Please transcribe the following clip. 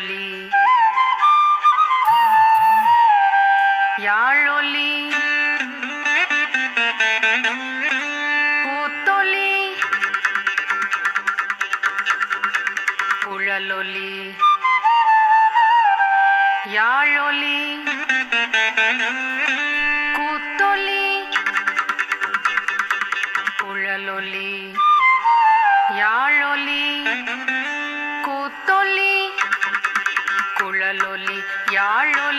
யாழொலி. யாழொலி. பூத்தொலி. குழலொலி. யாழொலி. கூத்தொலி. குழலொலி. யாழொலி. யாழோ